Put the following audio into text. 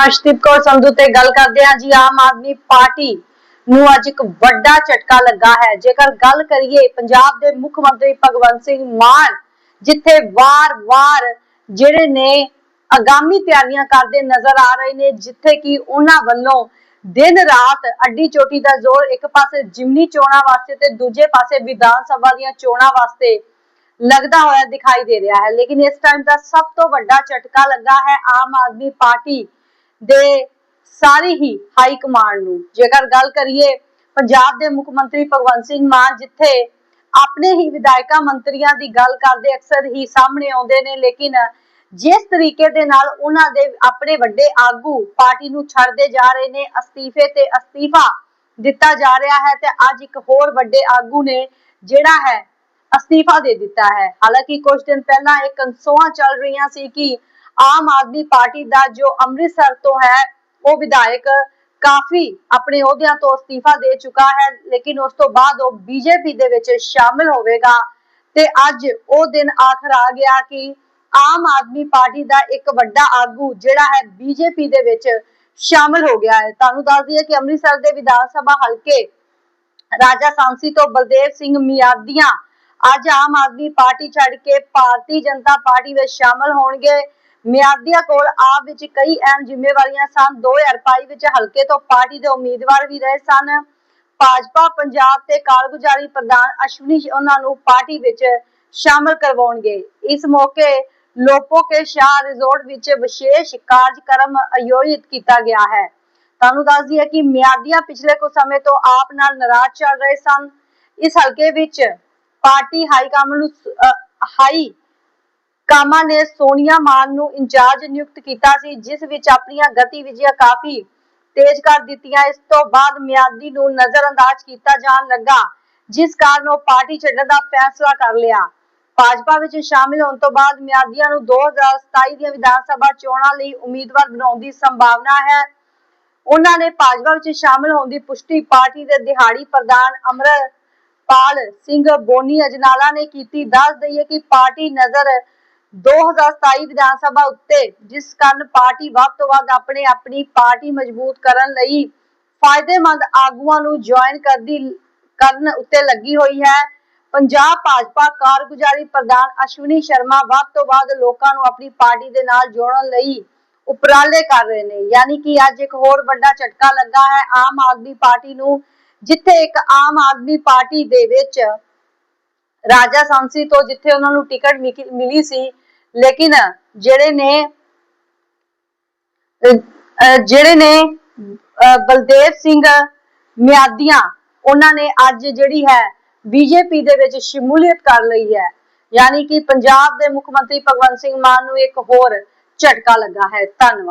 ਹਾਂ ਕੌਰ ਸੰਧੂ ਤੇ ਗੱਲ ਕਰਦੇ ਹਾਂ ਜੀ, ਆਮ ਆਦਮੀ ਪਾਰਟੀ ਨੂੰ ਅੱਜ ਇੱਕ ਵੱਡਾ ਝਟਕਾ ਲੱਗਾ ਹੈ। ਜੇਕਰ ਗੱਲ ਕਰੀਏ ਪੰਜਾਬ ਦੇ ਮੁੱਖ ਮੰਤਰੀ ਭਗਵੰਤ ਸਿੰਘ ਮਾਨ, ਜਿੱਥੇ ਵਾਰ-ਵਾਰ ਜਿਹੜੇ ਨੇ ਆਗਾਮੀ ਤਿਆਰੀਆਂ ਕਰਦੇ ਨਜ਼ਰ ਆ ਰਹੇ ਨੇ, ਜਿੱਥੇ ਕਿ ਉਹਨਾਂ ਵੱਲੋਂ ਦਿਨ ਰਾਤ ਅੱਡੀ ਚੋਟੀ ਦਾ ਜ਼ੋਰ ਇੱਕ ਪਾਸੇ ਜਿਮਨੀ ਚੋਣਾਂ ਵਾਸਤੇ ਤੇ ਦੂਜੇ ਪਾਸੇ ਵਿਧਾਨ ਸਭਾ ਦੀਆਂ ਚੋਣਾਂ ਵਾਸਤੇ ਲੱਗਦਾ ਹੋਇਆ ਦਿਖਾਈ ਦੇ ਰਿਹਾ ਹੈ। ਲੇਕਿਨ ਇਸ ਟਾਈਮ ਦਾ ਸਭ ਤੋਂ ਵੱਡਾ ਝਟਕਾ ਲੱਗਾ ਹੈ ਆਮ ਆਦਮੀ ਪਾਰਟੀ ਦੇ ਸਾਰੀ ਹੀ ਹਾਈ ਕਮਾਂਡ ਨੂੰ। ਜੇਕਰ ਗੱਲ ਕਰੀਏ ਪੰਜਾਬ ਦੇ ਮੁੱਖ ਮੰਤਰੀ ਭਗਵੰਤ ਸਿੰਘ ਮਾਨ, ਜਿੱਥੇ ਆਪਣੇ ਹੀ ਵਿਧਾਇਕਾਂ ਮੰਤਰੀਆਂ ਦੀ ਗੱਲ ਕਰਦੇ ਅਕਸਰ ਹੀ ਸਾਹਮਣੇ ਆਉਂਦੇ ਨੇ, ਲੇਕਿਨ ਜਿਸ ਤਰੀਕੇ ਦੇ ਨਾਲ ਉਹਨਾਂ ਦੇ ਆਪਣੇ ਵੱਡੇ ਆਗੂ ਪਾਰਟੀ ਨੂੰ ਛੱਡਦੇ ਜਾ ਰਹੇ ਨੇ, ਅਸਤੀਫੇ ਤੇ ਅਸਤੀਫਾ ਦਿੱਤਾ ਜਾ ਰਿਹਾ ਹੈ ਤੇ ਅੱਜ ਇੱਕ ਹੋਰ ਵੱਡੇ ਆਗੂ ਨੇ ਜਿਹੜਾ ਹੈ ਅਸਤੀਫਾ ਦੇ ਦਿੱਤਾ ਹੈ। ਹਾਲਾਂਕਿ ਕੁਝ ਦਿਨ ਪਹਿਲਾਂ ਇਹ ਕੰਸੋਆਂ ਚੱਲ ਰਹੀਆਂ ਸੀ ਕਿ ਆਮ ਆਦਮੀ ਪਾਰਟੀ ਦਾ ਜੋ ਅੰਮ੍ਰਿਤਸਰ ਤੋਂ ਹੈ, ਉਹ ਵਿਧਾਇਕ ਕਾਫੀ ਆਪਣੇ ਅਹੁਦਿਆਂ ਤੋਂ ਅਸਤੀਫਾ ਦੇ ਚੁੱਕਾ ਹੈ, ਲੇਕਿਨ ਉਸ ਤੋਂ ਬਾਅਦ ਉਹ ਬੀਜੇਪੀ ਦੇ ਵਿੱਚ ਸ਼ਾਮਿਲ ਹੋਵੇਗਾ। ਤੇ ਅੱਜ ਉਹ ਦਿਨ ਆਖਰ ਆ ਗਿਆ ਕਿ ਆਮ ਆਦਮੀ ਪਾਰਟੀ ਦਾ ਇੱਕ ਵੱਡਾ ਆਗੂ ਜਿਹੜਾ ਹੈ ਬੀਜੇਪੀ ਦੇ ਵਿੱਚ ਸ਼ਾਮਿਲ ਹੋ ਗਿਆ ਹੈ। ਤੁਹਾਨੂੰ ਦੱਸ ਦਈਏ ਕਿ ਅੰਮ੍ਰਿਤਸਰ ਦੇ ਵਿਧਾਨ ਸਭਾ ਹਲਕੇ ਰਾਜਾ ਸਾਂਸੀ ਤੋਂ ਬਲਦੇਵ ਸਿੰਘ ਮਿਆਦੀਆਂ ਅੱਜ ਆਮ ਆਦਮੀ ਪਾਰਟੀ ਛੱਡ ਕੇ ਭਾਰਤੀ ਜਨਤਾ ਪਾਰਟੀ ਵਿੱਚ ਸ਼ਾਮਲ ਹੋਣਗੇ। ਮਿਆਦੀਆਂ ਕੋਲ ਆਪ ਵਿੱਚ ਕਈ ਅਹਿਮ ਜ਼ਿੰਮੇਵਾਰੀਆਂ ਸਨ। 2022 ਵਿੱਚ ਹਲਕੇ ਤੋਂ ਪਾਰਟੀ ਦੇ ਉਮੀਦਵਾਰ ਵੀ ਰਹੇ ਸਨ। ਭਾਜਪਾ, ਪੰਜਾਬ ਤੇ ਕਾਰਗੁਜ਼ਾਰੀ ਪ੍ਰਧਾਨ ਅਸ਼ਵਨੀ ਉਹਨਾਂ ਨੂੰ ਪਾਰਟੀ ਵਿੱਚ ਸ਼ਾਮਲ ਕਰਵਾਉਣਗੇ। ਇਸ ਮੌਕੇ ਲੋਪੋਕੇ ਸ਼ਾਹ ਰਿਜ਼ੋਰਟ ਵਿੱਚ ਵਿਸ਼ੇਸ਼ ਕਾਰਜਕ੍ਰਮ ਆਯੋਜਿਤ ਕੀਤਾ ਗਿਆ ਹੈ। ਤੁਹਾਨੂੰ ਦੱਸ ਦਈਏ ਕਿ ਮਿਆਦੀਆਂ ਪਿਛਲੇ ਕੁਝ ਸਮੇਂ ਤੋਂ ਆਪ ਨਾਲ ਨਾਰਾਜ਼ ਚੱਲ ਰਹੇ ਸਨ। ਇਸ ਹਲਕੇ ਵਿੱਚ ਪਾਰਟੀ ਹਾਈ ਕਮਾਂਡ ਨੂੰ ਹਾਈ ਕਾਮਾ ਨੇ ਸੋਨੀਆ ਮਾਨ ਨੂੰ ਇੰਚਾਰਜ ਨਿਯੁਕਤ ਕੀਤਾ ਸੀ, ਜਿਸ ਵਿੱਚ ਆਪਣੀਆਂ ਗਤੀਵਿਧੀਆਂ ਕਾਫੀ ਤੇਜ਼ ਕਰ ਦਿੱਤੀਆਂ। ਇਸ ਤੋਂ ਬਾਅਦ ਮਿਆਦੀ ਨੂੰ ਨਜ਼ਰਅੰਦਾਜ਼ ਕੀਤਾ ਜਾਣ ਲੱਗਾ, ਜਿਸ ਕਾਰਨ ਉਹ ਪਾਰਟੀ ਛੱਡਣ ਦਾ ਫੈਸਲਾ ਕਰ ਲਿਆ। ਭਾਜਪਾ ਵਿੱਚ ਸ਼ਾਮਿਲ ਹੋਣ ਤੋਂ ਬਾਅਦ ਮਿਆਦੀਆਂ ਨੂੰ 2027 ਦੀਆਂ ਵਿਧਾਨ ਸਭਾ ਚੋਣਾਂ ਲਈ ਉਮੀਦਵਾਰ ਬਣਾਉਣ ਦੀ ਸੰਭਾਵਨਾ ਹੈ। ਉਹਨਾਂ ਨੇ ਭਾਜਪਾ ਵਿੱਚ ਸ਼ਾਮਿਲ ਹੋਣ ਦੀ ਪੁਸ਼ਟੀ ਪਾਰਟੀ ਦੇ ਦਿਹਾੜੀ ਪ੍ਰਧਾਨ ਅਮਰਪਾਲ ਸਿੰਘ ਬੋਨੀ ਅਜਨਾਲਾ ਨੇ ਕੀਤੀ। ਦੱਸ ਦਈਏ ਕਿ ਪਾਰਟੀ ਨਜ਼ਰ 2027 ਵਿਧਾਨ ਸਭਾ ਉੱਤੇ, ਜਿਸ ਕਾਰਨ ਪਾਰਟੀ ਵੱਧ ਤੋਂ ਵੱਧ ਆਪਣੇ ਆਪਣੀ ਪਾਰਟੀ ਮਜ਼ਬੂਤ ਕਰਨ ਲਈ ਫਾਇਦੇਮੰਦ ਆਗੂਆਂ ਨੂੰ ਜੁਆਇਨ ਕਰਦੀ, ਕਰਨ ਉੱਤੇ ਲੱਗੀ ਹੋਈ ਹੈ। ਪੰਜਾਬ ਭਾਜਪਾ ਕਾਰਗੁਜ਼ਾਰੀ ਪ੍ਰਧਾਨ ਅਸ਼ਵਨੀ ਸ਼ਰਮਾ ਵੱਧ ਤੋਂ ਵੱਧ ਲੋਕਾਂ ਨੂੰ ਆਪਣੀ ਪਾਰਟੀ ਦੇ ਨਾਲ ਜੋੜਨ ਲਈ ਉਪਰਾਲੇ ਕਰ ਰਹੇ ਨੇ। ਯਾਨੀ ਕਿ ਅੱਜ ਇੱਕ ਹੋਰ ਵੱਡਾ ਝਟਕਾ ਲੱਗਾ ਹੈ ਆਮ ਆਦਮੀ ਪਾਰਟੀ ਨੂੰ, ਜਿੱਥੇ ਇੱਕ ਆਮ ਆਦਮੀ ਪਾਰਟੀ ਦੇ ਵਿੱਚ ਰਾਜਾ ਸਾਂਸੀ ਤੋਂ ਜਿੱਥੇ ਉਹਨਾਂ ਨੂੰ ਟਿਕਟ ਮਿਲੀ ਸੀ, ਲੇਕਿਨ ਜਿਹੜੇ ਨੇ ਜਿਹੜੇ ਨੇ ਬਲਦੇਵ ਸਿੰਘ ਮਿਆਦੀਆਂ, ਉਹਨਾਂ ਨੇ ਅੱਜ ਜਿਹੜੀ ਹੈ ਬੀਜੇਪੀ ਦੇ ਵਿੱਚ ਸ਼ਮੂਲੀਅਤ ਕਰ ਲਈ ਹੈ। ਯਾਨੀ ਕਿ ਪੰਜਾਬ ਦੇ ਮੁੱਖ ਮੰਤਰੀ ਭਗਵੰਤ ਸਿੰਘ ਮਾਨ ਨੂੰ ਇੱਕ ਹੋਰ ਝਟਕਾ ਲੱਗਾ ਹੈ। ਧੰਨਵਾਦ।